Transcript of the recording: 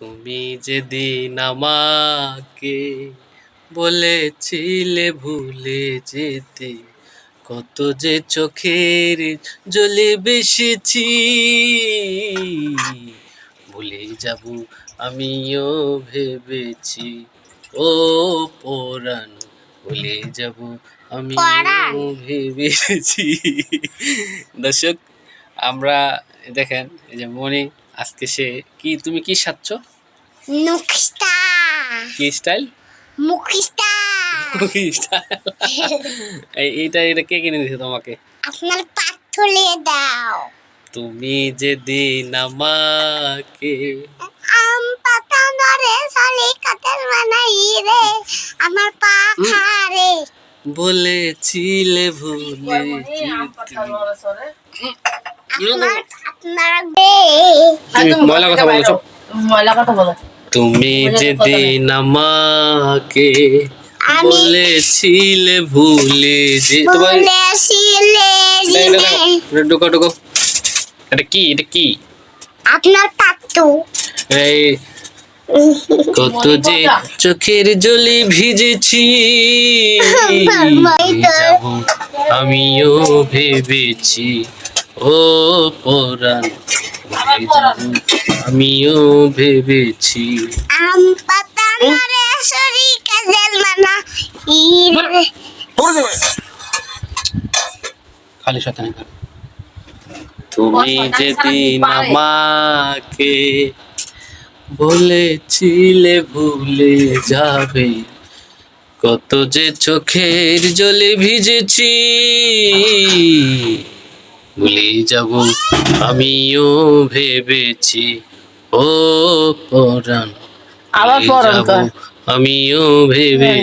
তুমি যেদিন আমাকে বলেছিলে ভুলে যেতে কত যে চোখের জলে বেসেছি ভুলে যাব আমিও ভেবেছি। ও পরাণ ভুলে যাব আমিও ভেবেছি। দর্শক আমরা দেখেন এই যে মনি আজকে সে কি তুমি কি সাচ্ছ মুখিস্তা কি স্টাইল? কি এই এইটা এটা কে কিনে দিয়েছে তোমাকে? আপনার তুলে দাও। তুমি যেদিন আমাকে আম পাতা নরে সালি কাতের মানাই রে আমার পা খারে বলেছিলে ভুলে। আপনার আপনার বে তুমি ময়লা কথা বলো চুপ। ময়লা কথা বলো। তুমি যেদিন আমাকে বলেছিলে ভুলে যে তোমার ঢুকো ঢুকো। এটা কি? এটা কি? আপনার পাত্তু এই কত যে চোখের জলে ভিজেছি। যাব আমিও ভেবেছি ও পরাণ। আমিও ভেবেছি। আম পাতা নরে সরি মানা। ইরে। খালি শতানি তুমি যেদিন আমাকে বলেছিলে ভুলে যাবে কত যে চোখের জলে ভিজেছি। ভুলে যাব আমিও ভেবেছি। ও পরাণ আবার পরাণ আমিও ভেবে